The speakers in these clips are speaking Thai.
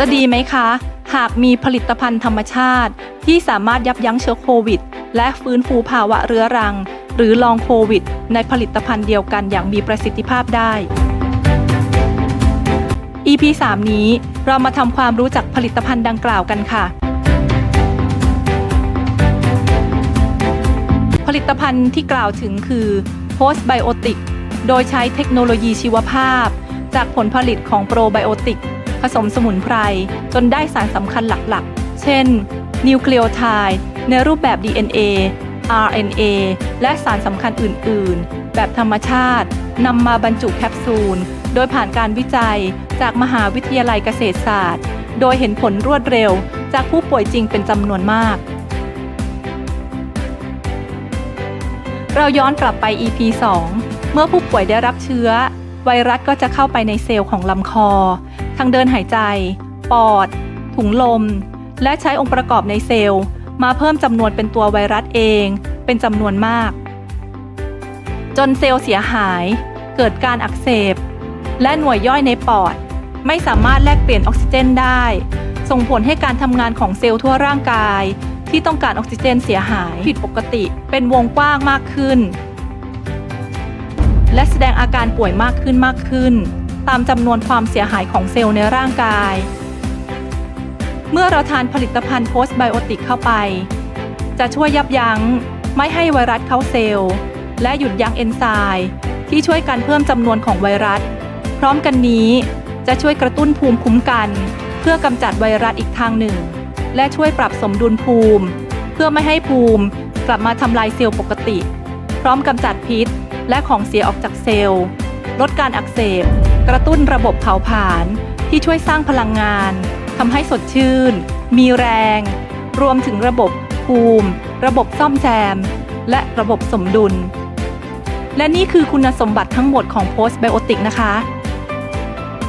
จะดีไหมคะ หากมีผลิตภัณฑ์ธรรมชาติ ที่สามารถยับยั้งเชื้อโควิด และฟื้นฟูภาวะเรื้อรัง หรือลองโควิด ในผลิตภัณฑ์เดียวกันอย่างมีประสิทธิภาพได้ EP 3 นี้เรามาทำความรู้จักผลิตภัณฑ์ดังกล่าวกันค่ะ ผลิตภัณฑ์ที่กล่าวถึงคือ Post Biotic โดยใช้เทคโนโลยีชีวภาพ จากผลผลิตของโปรไบโอติก ผสมสมุนไพร จนได้สารสำคัญหลักๆ เช่น นิวคลีโอไทด์ในรูปแบบ DNA RNA และสารสำคัญอื่น ๆ แบบธรรมชาตินำมาบรรจุแคปซูล โดยผ่านการวิจัยจากมหาวิทยาลัยเกษตรศาสตร์ โดยเห็นผลรวดเร็วจากผู้ป่วยจริงเป็นจำนวนมาก เราย้อนกลับไป EP 2 เมื่อผู้ป่วยได้รับเชื้อ ไวรัสก็จะเข้าไปในเซลล์ของลำคอ ทางเดินหายใจ ปอด ถุงลม และใช้องค์ประกอบในเซลล์ มาเพิ่มจำนวนเป็นตัวไวรัสเอง เป็นจำนวนมาก จนเซลล์เสียหาย เกิดการอักเสบ และหน่วยย่อยในปอด ไม่สามารถแลกเปลี่ยนออกซิเจนได้ ส่งผลให้การทำงานของเซลล์ทั่วร่างกาย ที่ต้องการออกซิเจนเสียหายผิดปกติ เป็นวงกว้างมากขึ้น และแสดงอาการป่วยมากขึ้นมากขึ้น ตามจำนวนความเสียหายของเซลล์ในร่างกาย เมื่อเราทานผลิตภัณฑ์โพสต์ไบโอติกเข้าไป จะช่วยยับยั้งไม่ให้ไวรัสเข้าเซลล์ และหยุดยั้งเอนไซม์ที่ช่วยการเพิ่มจำนวนของไวรัส พร้อมกันนี้จะช่วยกระตุ้นภูมิคุ้มกัน เพื่อกำจัดไวรัสอีกทางหนึ่ง และช่วยปรับสมดุลภูมิ เพื่อไม่ให้ภูมิกลับมาทำลายเซลล์ปกติ พร้อมกำจัดพิษ และของเสียออกจากเซลล์ ลดการอักเสบ กระตุ้นระบบเผาผลาญที่ช่วยสร้างพลังงานทำให้สดชื่น มีแรง รวมถึงระบบภูมิ ระบบซ่อมแซม และระบบสมดุล และนี่คือคุณสมบัติทั้งหมดของ Post Biotic นะคะ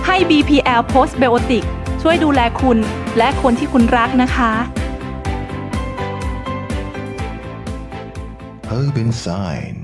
ให้ BPL Post Biotic ช่วยดูแลคุณและคนที่คุณรักนะคะ Herb Inside